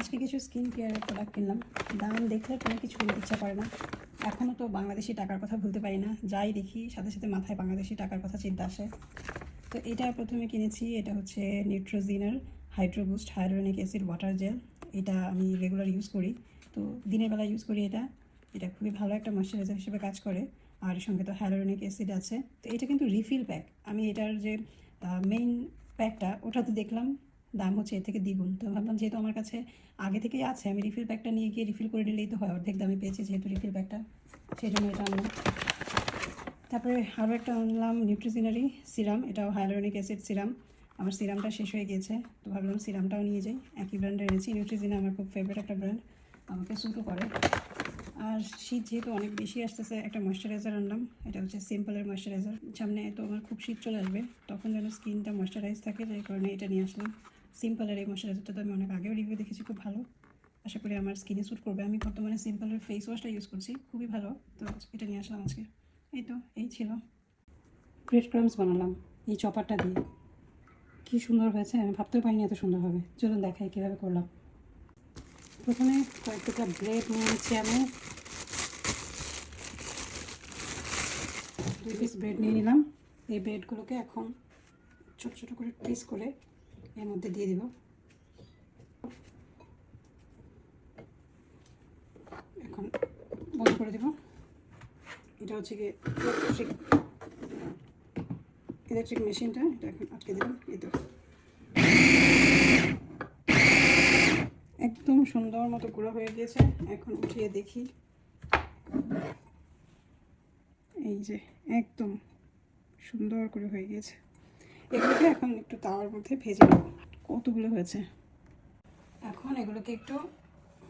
আজকে কিছু স্কিন কেয়ারের প্রোডাক্ট কিনলাম। দাম দেখলে কোনো কিছু কিনতে ইচ্ছা করে না। এখনও তো বাংলাদেশি টাকার কথা ভুলতে পারি না। যাই দেখি, সাথে সাথে মাথায় বাংলাদেশি টাকার কথা চিন্তা আসে। তো এটা প্রথমে কিনেছি, এটা হচ্ছে নিউট্রোজিনার hydro boost hyaluronic acid water gel এটা আমি রেগুলার ইউজ করি। তো দিনের বেলা ইউজ করি এটা। এটা খুবই ভালো একটা ময়শ্চারাইজার হিসেবে কাজ করে। আর সঙ্গে তো হাইড্রোনিক অ্যাসিড আছে। তো এটা কিন্তু রিফিল প্যাক আমি এটার যে মেইন প্যাকটা ওটা তো দেখলাম। দাম হচ্ছে এর থেকে দ্বিগুণ। তো ভাবলাম যেহেতু আমার কাছে আগে থেকেই আছে, আমি রিফিল ব্যাগটা নিয়ে গিয়ে রিফিল করে নিলেই তো হয়, অর্ধেক দামে পেয়েছি যেহেতু রিফিল ব্যাগটা সেই জন্য এটা আনলাম। তারপরে আরও একটা আনলাম নিউট্রিজিনারি সিরাম এটাও হাইলোরনিক অ্যাসিড সিরাম আমার সিরামটা শেষ হয়ে গিয়েছে, তো ভাবলাম সিরামটাও নিয়ে যাই। একই ব্র্যান্ডের এনেছি নিউট্রিজিনা আমার খুব ফেভারিট একটা ব্র্যান্ড আমাকে স্যুটও করে। আর শীত যেহেতু অনেক বেশি আসতেছে, একটা ময়শ্চারাইজার আনলাম। এটা হচ্ছে সিম্পলের ময়শ্চারাইজার সামনে তো আমার খুব শীত চলে আসবে, তখন যেন স্কিনটা ময়শ্চারাইজ থাকে, যার কারণে এটা নিয়ে আসলাম। সিম্পলের এই ময়শ্চারাইজারটা তো আমি অনেক আগেও রিভিউ দেখেছি, খুব ভালো। আশা করি আমার স্কিনে স্যুট করবে। আমি বর্তমানে সিম্পলের ফেস ওয়াশটা ইউজ করছি, খুবই ভালো। তো এটা নিয়ে আসলাম আজকে। এই তো, এই ছিল। ব্রেড ক্রামস বানালাম, এই চপারটা দিয়ে। কি সুন্দর হয়েছে, আমি ভাবতেও পারিনি এত সুন্দর হবে। চলুন দেখাই কীভাবে করলাম। প্রথমে কয়েকটা ব্রেড নিয়ে আমি। দুই পিস ব্রেড নিয়ে নিলাম। এই ব্রেডগুলোকে এখন ছোট ছোট করে পিস করে এর মধ্যে দিয়ে দিব। এখন বন্ধ করে দেব। এটা হচ্ছে গিয়ে ইলেকট্রিক ইলেকট্রিক মেশিনটা এটা এখন আটকে দিলাম। এই একদম সুন্দর মতো গুঁড়ো হয়ে গিয়েছে। এখন উঠিয়ে দেখি। এই যে, একদম সুন্দর করে হয়ে গিয়েছে এগুলোকে এখন একটু তাওয়ার মধ্যে ভেজে নেব। কতগুলো হয়েছে? এখন এগুলোকে একটু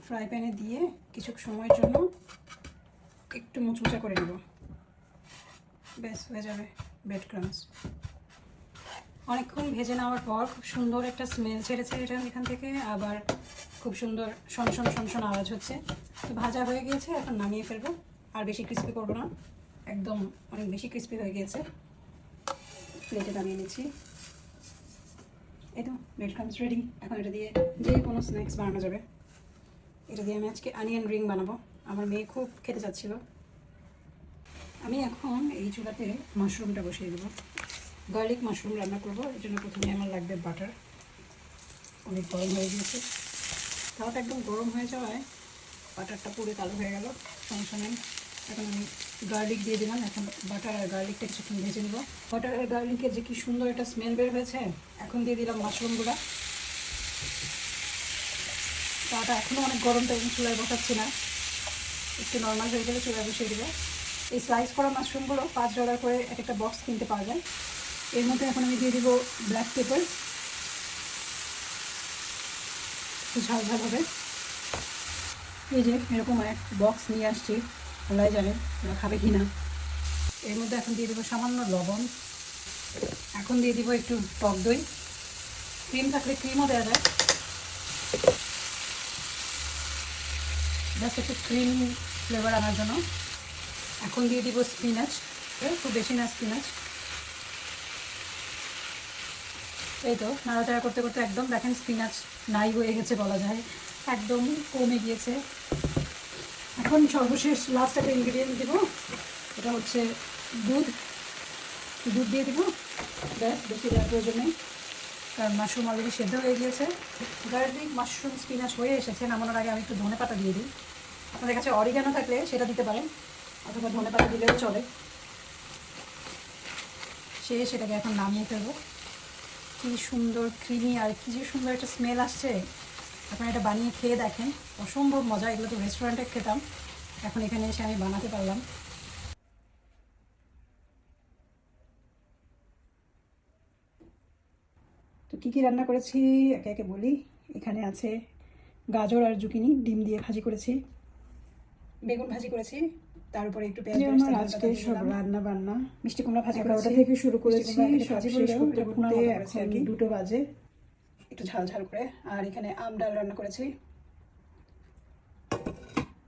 ফ্রাই প্যানে দিয়ে কিছু সময়ের জন্য একটু মুচমুচা করে নেব। ব্যাস, হয়ে যাবে ব্রেড ক্রামস অনেকক্ষণ ভেজে নেওয়ার পর খুব সুন্দর একটা স্মেল ছেড়েছে এটা এখান থেকে। আবার খুব সুন্দর সনসন সনসন আওয়াজ হচ্ছে। তো ভাজা হয়ে গিয়েছে এখন নামিয়ে ফেলব। আর বেশি ক্রিস্পি করব না। একদম অনেক বেশি ক্রিস্পি হয়ে গিয়েছে। প্লেটে নামিয়ে নিচ্ছি। এই তো ব্রেড রেডি এখন এটা দিয়ে যে কোনো স্ন্যাক্স বানানো যাবে। এটা দিয়ে আমি আজকে অনিয়ন রিং বানাবো। আমার মেয়ে খুব খেতে চাচ্ছিল। আমি এখন এই চুলাতে মাশরুমটা বসিয়ে দেবো। গার্লিক মাশরুম রান্না করব। এর জন্য প্রথমে আমার লাগবে বাটার অনেক গরম হয়ে গিয়েছে। তাওয়াটা একদম গরম হয়ে যাওয়ায় বাটারটা পুরো কালো হয়ে গেল। সমস্যা নেই এখন আমি গার্লিক দিয়ে দিলাম। এখন বাটার আর গার্লিকটা কিছুক্ষণ ভেজে নেব। বাটার আর গার্লিকের যে কি সুন্দর একটা স্মেল বের হয়েছে, এখন দিয়ে দিলাম মাশরুমগুলো তাওয়াটা এখনও অনেক গরম তাই চুলায় বসাচ্ছি না। একটু নর্মাল হয়ে গেলে চুলায় বসিয়ে দেবো। এই স্লাইস করা মাশরুমগুলো পাঁচ ডলার করে এক একটা বক্স কিনতে পাওয়া যায় এর মধ্যে এখন আমি দিয়ে দিব ব্ল্যাক পেপার একটু ঝাল ঝাল হবে। এই যে এরকম এক বক্স নিয়ে আসছি। আল্লাহ জানে ওরা খাবে কি না? এর মধ্যে এখন দিয়ে দেবো সামান্য লবণ। এখন দিয়ে দিব একটু টক দই। ক্রিম থাকলে ক্রিমও দেওয়া যায়। জাস্ট একটু ক্রিম ফ্লেভার আনার জন্য। এখন দিয়ে দিব স্পিনাচ খুব বেশি না স্পিনাচ এই তো, নাড়াচাড়া করতে করতে একদম দেখেন স্পিনাচ নাই হয়ে গেছে বলা যায়। একদম কমে গিয়েছে। এখন সর্বশেষ লাস্ট একটা ইনগ্রিডিয়েন্ট দেবো। এটা হচ্ছে দুধ। দুধ দিয়ে দেবো। ব্যাস, বেশি দেওয়ার প্রয়োজন নেই। কারণ মাশরুম অলরেডি সেদ্ধ হয়ে গিয়েছে। গার্লিক মাশরুম স্পিনাচ হয়ে এসেছে। নামানোর আগে আমি একটু ধনে পাতা দিয়ে দিই। আপনাদের কাছে অরিগানো থাকলে সেটা দিতে পারেন। অথবা ধনে পাতা দিলেও চলে। সে সেটাকে এখন নামিয়ে ফেলব। কী সুন্দর ক্রিমি আর কী যে সুন্দর একটা স্মেল আসছে। আপনারা এটা বানিয়ে খেয়ে দেখেন। অসম্ভব মজা এগুলো তো রেস্টুরেন্টে খেতাম। এখন এখানে এসে আমি বানাতে পারলাম। তো কী কী রান্না করেছি একে একে বলি। এখানে আছে গাজর আর জুকিনি ডিম দিয়ে ভাজি করেছি। বেগুন ভাজি করেছি। তারপরে একটু পেঁয়াজ বেরেস্তা আমার আজকে সব রান্না বান্না। মিষ্টি কুমড়া ভাজি করেছি। থেকে শুরু করেছি সব শেষ করতে করতে এখন দুটো বাজে। একটু ঝাল ঝাল করে। আর এখানে আম ডাল রান্না করেছি।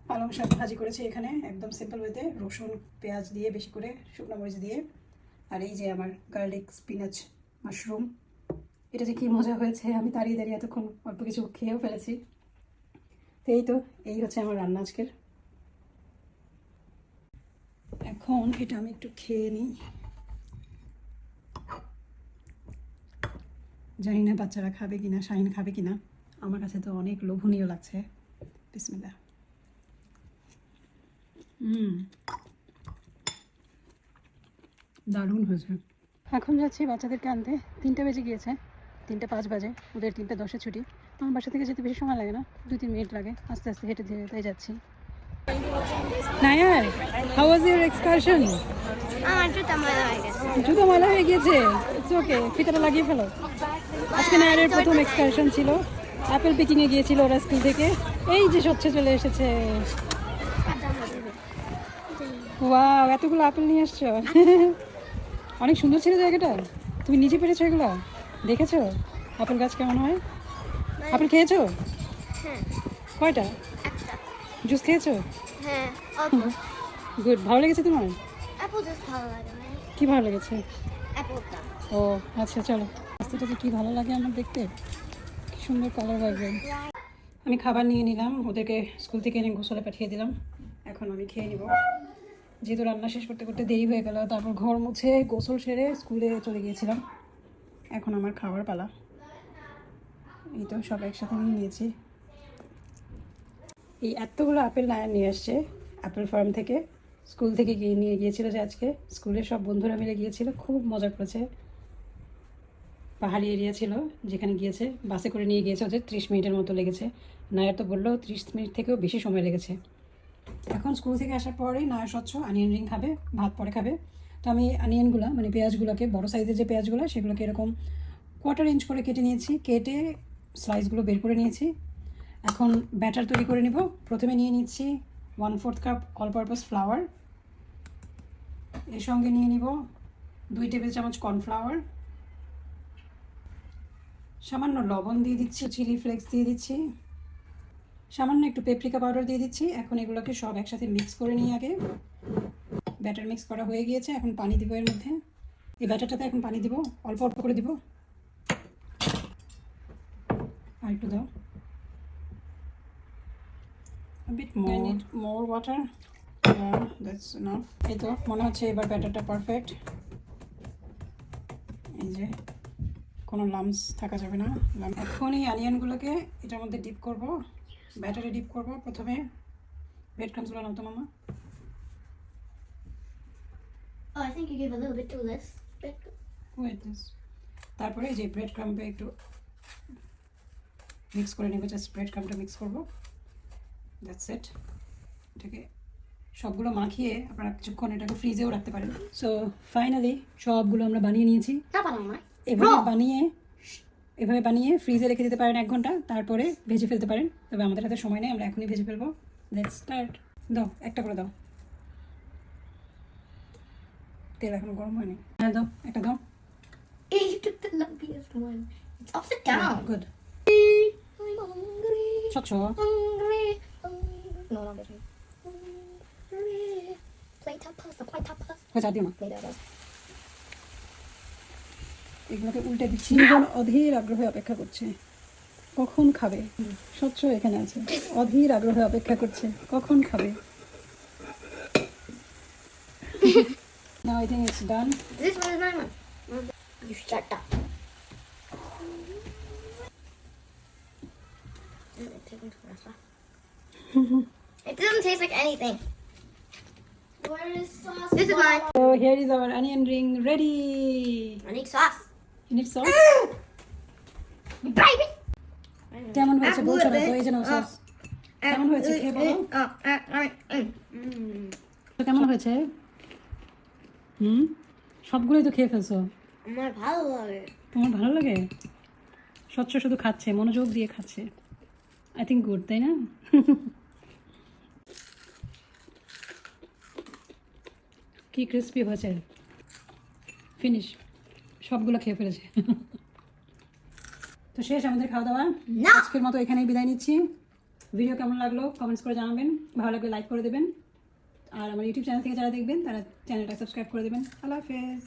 পালং শাক ভাজি করেছি এখানে, একদম সিম্পল ওয়েতে রসুন, পেঁয়াজ দিয়ে বেশি করে, শুকনো মরিচ দিয়ে। আর এই যে আমার গার্লিক স্পিনাচ মাশরুম এটা যে কী মজা হয়েছে, আমি দাঁড়িয়ে দাঁড়িয়ে এতক্ষণ অল্প কিছু খেয়েও ফেলেছি। তো এই তো, এই হচ্ছে আমার রান্না আজকের। এখন এটা আমি একটু খেয়ে নিই। জানি না বাচ্চারা খাবে কিনা শাহিন খাবে কিনা। আমার কাছে তো অনেক লোভনীয় লাগছে। বিসমিল্লা হুম। দারুণ হয়েছে। এখন যাচ্ছি বাচ্চাদেরকে আনতে। তিনটে বেজে গিয়েছে। তিনটে পাঁচ বাজে। ওদের তিনটে দশে ছুটি। তো আমার বাসা থেকে যেতে বেশি সময় লাগে না। দু তিন মিনিট লাগে। আস্তে আস্তে হেঁটে ধীরে তাই যাচ্ছি। Nair how was your excursion আমার জুতা ময়লা হয়ে গেছে। জুতো ময়লা হয়ে গিয়েছে? ইটস ওকে ফিতাটা লাগিয়ে ফেলো। আজকে নায়ারের প্রথম এক্সকারশন ছিল। অ্যাপেল পিকিংয়ে গিয়েছিল ওরা স্কুল থেকে। এই যে স্বচ্ছ চলে এসেছে। ওয়াও এতগুলো আপেল নিয়ে আসছো? অনেক সুন্দর ছিল জায়গাটা। তুমি নিজে পেরেছ এগুলো? দেখেছ? আপেল গাছ কেমন হয়? আপেল খেয়েছো? হ্যাঁ। কয়টা? জুস খেয়েছো? হ্যাঁ গুড ভালো লেগেছে তোমার? লাগে কি ভালো লেগেছে? ও আচ্ছা চলো। রাস্তাটা যে কী ভালো লাগে আমার দেখতে? কি সুন্দর কালার লাগবে। আমি খাবার নিয়ে নিলাম, ওদেরকে স্কুল থেকে এনে গোসলে পাঠিয়ে দিলাম। এখন আমি খেয়ে নিব। যেহেতু রান্না শেষ করতে করতে দেরি হয়ে গেল, তারপর ঘর মুছে গোসল সেরে স্কুলে চলে গিয়েছিলাম। এখন আমার খাবার পালা। এই তো সব একসাথে নিয়ে নিয়েছি। এই এতগুলো আপেল নায়ার নিয়ে আসছে, আপেল ফার্ম থেকে। স্কুল থেকে গিয়ে নিয়ে গিয়েছিল যে আজকে। স্কুলের সব বন্ধুরা মিলে গিয়েছিল, খুব মজা করেছে। পাহাড়ি এরিয়া ছিল, যেখানে গিয়েছে, বাসে করে নিয়ে গিয়েছে ওদের ত্রিশ মিনিটের মতো লেগেছে। নায়ার তো বলল, ত্রিশ মিনিট থেকেও বেশি সময় লেগেছে। এখন স্কুল থেকে আসার পরেই নায়ার স্বচ্ছ আনিয়ন রিং খাবে, ভাত পরে খাবে। তো আমি আনিয়নগুলো মানে পেঁয়াজগুলোকে, বড় সাইজের যে পেঁয়াজগুলো, সেগুলোকে এরকম কোয়ার্টার ইঞ্চ করে কেটে নিয়েছি। কেটে স্লাইসগুলো বের করে নিয়েছি। এখন ব্যাটার তৈরি করে নিব। প্রথমে নিয়ে নিচ্ছি one fourth cup all purpose flour এর সঙ্গে নিয়ে নিব দুই টেবিল চামচ কর্নফ্লাওয়ার সামান্য লবণ দিয়ে দিচ্ছি চিলি ফ্লেক্স দিয়ে দিচ্ছি। সামান্য একটু পেপরিকা পাউডার দিয়ে দিচ্ছি। এখন এগুলোকে সব একসাথে মিক্স করে নিই আগে। ব্যাটার মিক্স করা হয়ে গিয়েছে এখন পানি দিব এর মধ্যে। এই ব্যাটারটাতে এখন পানি দিব অল্প অল্প করে দিব। আর একটু দাও। A bit more. I need more water. Yeah, that's enough. এই তো মনে হচ্ছে এবার ব্যাটারটা পারফেক্ট এই যে। কোনো লামস থাকা যাবে না। এখন এই অনিয়নগুলোকে এটার মধ্যে ডিপ করব। ব্যাটারে ডিপ করব প্রথমে। ব্রেড ক্রামসগুলো নাও তো মামা। Oh, I think you gave a little bit too less. But wait this তারপরে যে ব্রেড ক্রাম্পে একটু মিক্স করে নেব জাস্ট ব্রেড ক্রামটা মিক্স করব। দ্যাটস ইট এটাকে সবগুলো মাখিয়ে আপনারা কিছুক্ষণ এটাকে ফ্রিজেও রাখতে পারেন। সো ফাইনালি সবগুলো আমরা বানিয়ে নিয়েছি. এভাবে বানিয়ে এভাবে বানিয়ে ফ্রিজে রেখে দিতে পারেন এক ঘণ্টা তারপরে ভেজে ফেলতে পারেন তবে আমাদের হাতে সময় নেই আমরা এখনই ভেজে ফেলব লেটস স্টার্ট দাও একটা করে দাও তেল এখন গরম হয়নি হ্যাঁ দাও একটা দাও Hey, you took the lumpiest one. It's upside down. Good I'm hungry. স্বচ্ছ Hungry. hungry. No, not this one. Hungry. Plate up pasta. Plate up pasta. হয়ে দিও না Plate up. এগুলোকে উল্টে দিচ্ছি দুজন অধীর আগ্রহে অপেক্ষা করছে কখন খাবে স্বচ্ছ এখানে আছে অধীর আগ্রহে অপেক্ষা করছে কখন খাবে Now I think it's done. This one is my one. You shut up. It doesn't taste like anything. Where is sauce? This is mine. So here is our onion ring ready. I need sauce. Need salt? Baby. কেমন হয়েছে? বলছো না তো এই যে নাও কেমন হয়েছে? খেয়ে বলো। তো কেমন হয়েছে? হুম? সবগুলোই তো খেয়ে ফেলছো? আমার ভালো লাগে। তোমার ভালো লাগে? স্বচ্ছ শুধু খাচ্ছে মনোযোগ দিয়ে খাচ্ছে। আই থিঙ্ক গুড তাই না? কি ক্রিস্পি হয়েছে? ফিনিশ সবগুলো খেয়ে ফেলেছে। তো শেষ আমাদের খাওয়া দাওয়া। না। আজকের মতো এখানেই বিদায় নিচ্ছি। ভিডিও কেমন লাগল কমেন্টস করে জানাবেন। ভালো লাগলে লাইক করে দেবেন। আর আমার ইউটিউব চ্যানেল থেকে যারা দেখবেন তারা চ্যানেলটা সাবস্ক্রাইব করে দেবেন। আল্লাহ হাফেজ।